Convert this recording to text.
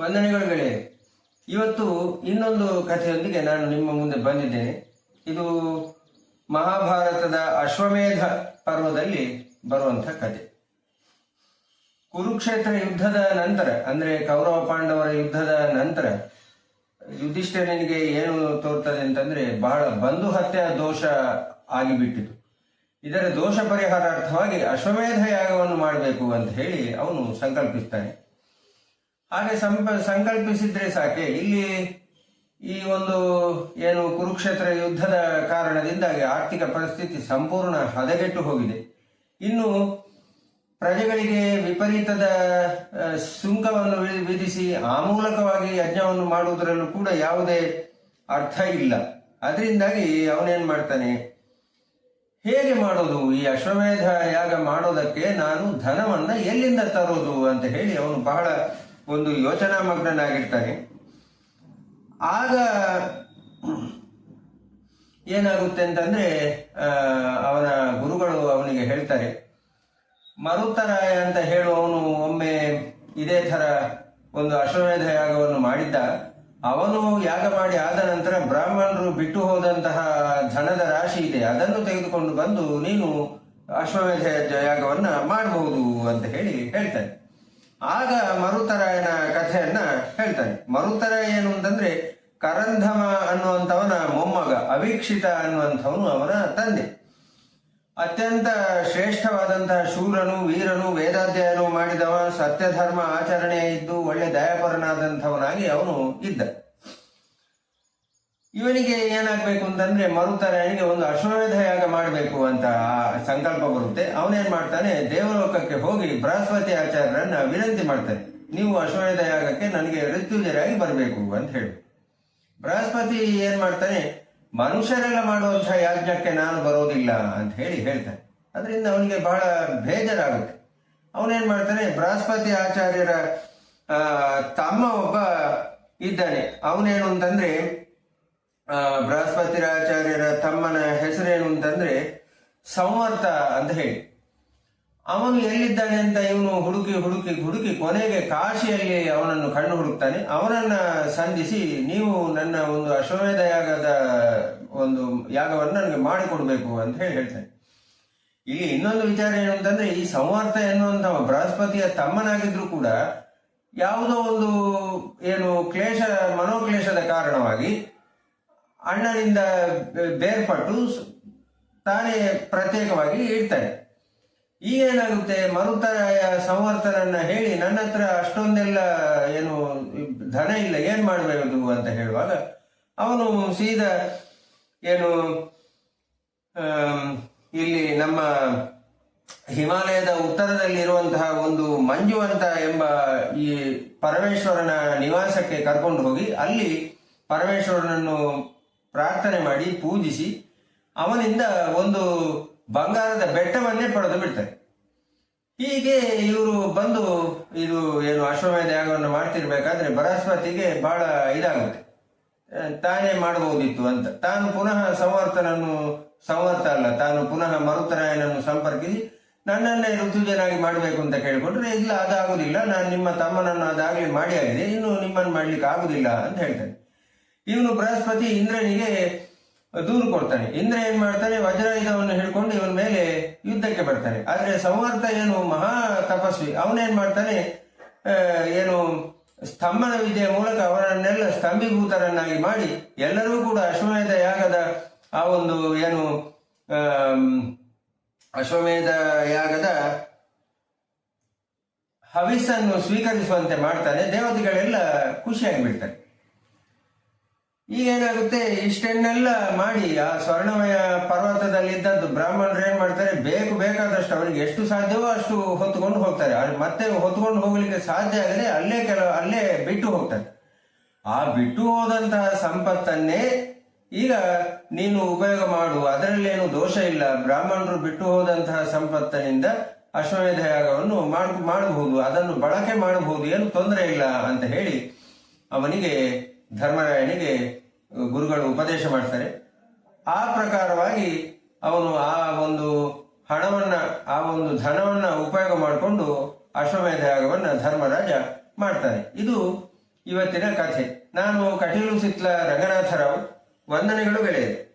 ವಂದನೆಗಳು ಇವತ್ತು ಇನ್ನೊಂದು ಕಥೆಯೊಂದಿಗೆ ನಾನು ನಿಮ್ಮ ಮುಂದೆ ಬಂದಿದ್ದೇನೆ. ಇದು ಮಹಾಭಾರತದ ಅಶ್ವಮೇಧ ಪರ್ವದಲ್ಲಿ ಬರುವಂಥ ಕಥೆ. ಕುರುಕ್ಷೇತ್ರ ಯುದ್ಧದ ನಂತರ, ಅಂದ್ರೆ ಕೌರವ ಪಾಂಡವರ ಯುದ್ಧದ ನಂತರ, ಯುಧಿಷ್ಠಿರನಿಗೆ ಏನು ತೋರ್ತದೆ ಅಂತಂದ್ರೆ ಬಹಳ ಬಂಧು ಹತ್ಯೆ ದೋಷ ಆಗಿಬಿಟ್ಟಿತು. ಇದರ ದೋಷ ಪರಿಹಾರಾರ್ಥವಾಗಿ ಅಶ್ವಮೇಧ ಯಾಗವನ್ನು ಮಾಡಬೇಕು ಅಂತ ಹೇಳಿ ಅವನು ಸಂಕಲ್ಪಿಸ್ತಾನೆ. ಹಾಗೆ ಸಂಪ, ಸಂಕಲ್ಪಿಸಿದ್ರೆ ಸಾಕೆ. ಇಲ್ಲಿ ಈ ಒಂದು ಏನು ಕುರುಕ್ಷೇತ್ರ ಯುದ್ಧದ ಕಾರಣದಿಂದಾಗಿ ಆರ್ಥಿಕ ಪರಿಸ್ಥಿತಿ ಸಂಪೂರ್ಣ ಹದಗೆಟ್ಟು ಹೋಗಿದೆ. ಇನ್ನು ಪ್ರಜೆಗಳಿಗೆ ವಿಪರೀತದ ಸುಂಕವನ್ನು ವಿಧಿಸಿ ಆ ಮೂಲಕವಾಗಿ ಯಜ್ಞವನ್ನು ಮಾಡುವುದರಲ್ಲೂ ಕೂಡ ಯಾವುದೇ ಅರ್ಥ ಇಲ್ಲ. ಅದರಿಂದಾಗಿ ಅವನೇನ್ ಮಾಡ್ತಾನೆ? ಹೇಗೆ ಮಾಡೋದು? ಈ ಅಶ್ವಮೇಧ ಯಾಗ ಮಾಡೋದಕ್ಕೆ ನಾನು ಧನವನ್ನ ಎಲ್ಲಿಂದ ತರೋದು ಅಂತ ಹೇಳಿ ಅವನು ಬಹಳ ಒಂದು ಯೋಚನಾ ಮಗ್ನನಾಗಿರ್ತಾನೆ. ಆಗ ಏನಾಗುತ್ತೆ ಅಂತಂದ್ರೆ ಅವನ ಗುರುಗಳು ಅವನಿಗೆ ಹೇಳ್ತಾರೆ, ಮರುತರಾಯ ಅಂತ ಹೇಳುವವನು ಒಮ್ಮೆ ಇದೇ ತರ ಒಂದು ಅಶ್ವಮೇಧ ಯಾಗವನ್ನು ಮಾಡಿದ್ದ. ಅವನು ಯಾಗ ಮಾಡಿ ಆದ ನಂತರ ಬ್ರಾಹ್ಮಣರು ಬಿಟ್ಟು ಹೋದಂತಹ ಧನದ ರಾಶಿ ಇದೆ. ಅದನ್ನು ತೆಗೆದುಕೊಂಡು ಬಂದು ನೀನು ಅಶ್ವಮೇಧ ಯಾಗವನ್ನ ಮಾಡಬಹುದು ಅಂತ ಹೇಳಿ ಹೇಳ್ತಾನೆ. ಆಗ ಮರುತರಾಯನ ಕಥೆಯನ್ನ ಹೇಳ್ತಾನೆ. ಮರುತರಾಯ ಏನು ಅಂತಂದ್ರೆ ಕರಂಧಮ ಅನ್ನುವಂಥವನ ಮೊಮ್ಮಗ, ಅವೀಕ್ಷಿತ ಅನ್ನುವಂಥವನು ಅವನ ತಂದೆ. ಅತ್ಯಂತ ಶ್ರೇಷ್ಠವಾದಂತಹ ಶೂರನು, ವೀರನು ವೇದಾಧ್ಯಯನ ಮಾಡಿದವ, ಸತ್ಯಧರ್ಮ ಆಚರಣೆ ಇದ್ದು ಒಳ್ಳೆ ದಯಾಪರನಾದಂಥವನಾಗಿ ಅವನು ಇದ್ದ. ಇವನಿಗೆ ಏನಾಗಬೇಕು ಅಂತಂದ್ರೆ ಮರುತರಾಯನಿಗೆ ಒಂದು ಅಶ್ವಮೇಧ ಯಾಗ ಮಾಡಬೇಕು ಅಂತ ಸಂಕಲ್ಪ ಬರುತ್ತೆ. ಅವನೇನ್ ಮಾಡ್ತಾನೆ, ದೇವಲೋಕಕ್ಕೆ ಹೋಗಿ ಬೃಹಸ್ಪತಿ ಆಚಾರ್ಯರನ್ನ ವಿನಂತಿ ಮಾಡ್ತಾನೆ. ನೀವು ಅಶ್ವಮೇಧ ಯಾಗಕ್ಕೆ ನನಗೆ ಋತ್ಯುಜರಾಗಿ ಬರಬೇಕು ಅಂತ ಹೇಳಿ. ಬೃಹಸ್ಪತಿ ಏನ್ ಮಾಡ್ತಾನೆ, ಮನುಷ್ಯರೆಲ್ಲ ಮಾಡುವಂತಹ ಯಾಜ್ಞಕ್ಕೆ ನಾನು ಬರೋದಿಲ್ಲ ಅಂತ ಹೇಳಿ ಹೇಳ್ತಾನೆ. ಅದರಿಂದ ಅವನಿಗೆ ಬಹಳ ಬೇಜಾರಾಗುತ್ತೆ. ಅವನೇನ್ ಮಾಡ್ತಾನೆ, ಬೃಹಸ್ಪತಿ ಆಚಾರ್ಯರ ತಮ್ಮ ಒಬ್ಬ ಇದ್ದಾನೆ. ಅವನೇನು ಅಂತಂದ್ರೆ ಆ, ಬೃಹಸ್ಪತಿ ಆಚಾರ್ಯರ ತಮ್ಮನ ಹೆಸರೇನು ಅಂತಂದ್ರೆ ಸಂವರ್ತ ಅಂತ ಹೇಳಿ. ಅವನು ಎಲ್ಲಿದ್ದಾನೆ ಅಂತ ಇವನು ಹುಡುಕಿ ಹುಡುಕಿ ಹುಡುಕಿ ಕೊನೆಗೆ ಕಾಶಿಯಲ್ಲಿ ಅವನನ್ನು ಕಣ್ಣು ಹುಡುಕ್ತಾನೆ. ಅವನನ್ನ ಸಂಧಿಸಿ ನೀವು ನನ್ನ ಒಂದು ಅಶ್ವಮೇಧ ಯಾಗದ ಒಂದು ಯಾಗವನ್ನು ನನಗೆ ಮಾಡಿಕೊಡ್ಬೇಕು ಅಂತ ಹೇಳಿ ಹೇಳ್ತಾನೆ. ಇಲ್ಲಿ ಇನ್ನೊಂದು ವಿಚಾರ ಏನು ಅಂತಂದ್ರೆ ಈ ಸಂವರ್ತ ಎನ್ನುವಂತಹ ಬೃಹಸ್ಪತಿಯ ತಮ್ಮನಾಗಿದ್ರು ಕೂಡ ಯಾವುದೋ ಒಂದು ಏನು ಕ್ಲೇಶ ಮನೋಕ್ಲೇಶದ ಕಾರಣವಾಗಿ ಅಣ್ಣನಿಂದ ಬೇರ್ಪಟ್ಟು ತಾನೇ ಪ್ರತ್ಯೇಕವಾಗಿ ಇಡ್ತಾನೆ. ಈಗ ಏನಾಗುತ್ತೆ ಮರುತಾಯ ಸಂವರ್ತನನ್ನ ಹೇಳಿ ನನ್ನ ಹತ್ರ ಅಷ್ಟೊಂದೆಲ್ಲ ಏನು ಧನ ಇಲ್ಲ, ಏನ್ ಮಾಡಬೇಕು ಅಂತ ಹೇಳುವಾಗ ಅವನು ಸೀದಾ ಏನು ಇಲ್ಲಿ ನಮ್ಮ ಹಿಮಾಲಯದ ಉತ್ತರದಲ್ಲಿರುವಂತಹ ಒಂದು ಮಂಜುವಂತ ಎಂಬ ಈ ಪರಮೇಶ್ವರನ ನಿವಾಸಕ್ಕೆ ಕರ್ಕೊಂಡು ಹೋಗಿ ಅಲ್ಲಿ ಪರಮೇಶ್ವರನನ್ನು ಪ್ರಾರ್ಥನೆ ಮಾಡಿ, ಪೂಜಿಸಿ, ಅವನಿಂದ ಒಂದು ಬಂಗಾರದ ಬೆಟ್ಟವನ್ನೇ ಪಡೆದು ಬಿಡ್ತಾರೆ. ಹೀಗೆ ಇವರು ಬಂದು ಇದು ಏನು ಅಶ್ವಮೇಧ ಯಾಗವನ್ನು ಮಾಡ್ತಿರ್ಬೇಕಾದ್ರೆ ಬೃಹಸ್ಪತಿಗೆ ಬಹಳ ಇದಾಗುತ್ತೆ. ತಾನೇ ಮಾಡಬಹುದಿತ್ತು ಅಂತ. ತಾನು ಪುನಃ ಸಂವರ್ತನನ್ನು, ಸಂವರ್ತ ಅಲ್ಲ, ತಾನು ಪುನಃ ಮರುತರಾಯನನ್ನು ಸಂಪರ್ಕಿಸಿ, ನನ್ನನ್ನೇ ಋತುಜನಾಗಿ ಮಾಡಬೇಕು ಅಂತ ಕೇಳಿಕೊಂಡ್ರೆ, ಇಲ್ಲ, ಅದಾಗುದಿಲ್ಲ, ನಾನು ನಿಮ್ಮ ತಮ್ಮನನ್ನು ಅದಾಗಲಿ ಮಾಡಿ ಆಗಿದೆ, ಇನ್ನು ನಿಮ್ಮನ್ನು ಮಾಡ್ಲಿಕ್ಕೆ ಆಗುದಿಲ್ಲ ಅಂತ ಹೇಳ್ತಾನೆ. ಇವನು ಬೃಹಸ್ಪತಿ ಇಂದ್ರನಿಗೆ ದೂರು ಕೊಡ್ತಾನೆ. ಇಂದ್ರ ಏನ್ ಮಾಡ್ತಾನೆ? ವಜ್ರಾಯುಧವನ್ನು ಹಿಡ್ಕೊಂಡು ಇವನ ಮೇಲೆ ಯುದ್ಧಕ್ಕೆ ಬರ್ತಾನೆ. ಆದ್ರೆ ಸಂವರ್ತ ಏನು? ಮಹಾ ತಪಸ್ವಿ. ಅವನೇನ್ ಮಾಡ್ತಾನೆ? ಏನು ಸ್ತಂಭನ ವಿದ್ಯೆಯ ಮೂಲಕ ಅವರನ್ನೆಲ್ಲ ಸ್ತಂಭೀಭೂತರನ್ನಾಗಿ ಮಾಡಿ ಎಲ್ಲರೂ ಕೂಡ ಅಶ್ವಮೇಧ ಯಾಗದ ಆ ಒಂದು ಏನು ಅಶ್ವಮೇಧ ಯಾಗದ ಹವಿಸ್ಸನ್ನು ಸ್ವೀಕರಿಸುವಂತೆ ಮಾಡ್ತಾನೆ. ದೇವತೆಗಳೆಲ್ಲ ಖುಷಿಯಾಗಿ ಬಿಡ್ತಾರೆ ಈಗ ಏನಾಗುತ್ತೆ ಇಷ್ಟನ್ನೆಲ್ಲ ಮಾಡಿ ಆ ಸ್ವರ್ಣಮಯ ಪರ್ವತದಲ್ಲಿದ್ದದ್ದು ಬ್ರಾಹ್ಮಣರು ಏನ್ ಮಾಡ್ತಾರೆ, ಬೇಕು ಬೇಕಾದಷ್ಟು ಅವರಿಗೆ ಎಷ್ಟು ಸಾಧ್ಯವೋ ಅಷ್ಟು ಹೊತ್ಕೊಂಡು ಹೋಗ್ತಾರೆ. ಅಲ್ಲಿ ಮತ್ತೆ ಹೊತ್ಕೊಂಡು ಹೋಗ್ಲಿಕ್ಕೆ ಸಾಧ್ಯ ಆಗದೆ ಅಲ್ಲೇ ಕೆಲವು, ಅಲ್ಲೇ ಬಿಟ್ಟು ಹೋಗ್ತಾರೆ. ಆ ಬಿಟ್ಟು ಹೋದಂತಹ ಸಂಪತ್ತನ್ನೇ ಈಗ ನೀನು ಉಪಯೋಗ ಮಾಡು. ಅದರಲ್ಲೇನು ದೋಷ ಇಲ್ಲ. ಬ್ರಾಹ್ಮಣರು ಬಿಟ್ಟು ಹೋದಂತಹ ಸಂಪತ್ತಿನಿಂದ ಅಶ್ವಮೇಧ ಯಾಗವನ್ನು ಮಾಡ್ ಮಾಡಬಹುದು ಅದನ್ನು ಬಳಕೆ ಮಾಡಬಹುದು. ಏನು ತೊಂದರೆ ಇಲ್ಲ ಅಂತ ಹೇಳಿ ಅವನಿಗೆ ಧರ್ಮರಾಯನಿಗೆ ಗುರುಗಳು ಉಪದೇಶ ಮಾಡ್ತಾರೆ. ಆ ಪ್ರಕಾರವಾಗಿ ಅವನು ಆ ಒಂದು ಹಣವನ್ನ, ಆ ಒಂದು ಧನವನ್ನ ಉಪಯೋಗ ಮಾಡಿಕೊಂಡು ಅಶ್ವಮೇಧ ಯಾಗವನ್ನ ಧರ್ಮರಾಜ ಮಾಡ್ತಾನೆ ಇದು ಇವತ್ತಿನ ಕಥೆ. ನಾನು ಕಟೀಲು ಸಿತ್ಲ ರಂಗನಾಥರಾವ್. ವಂದನೆಗಳು ಗೆಳೆಯರು.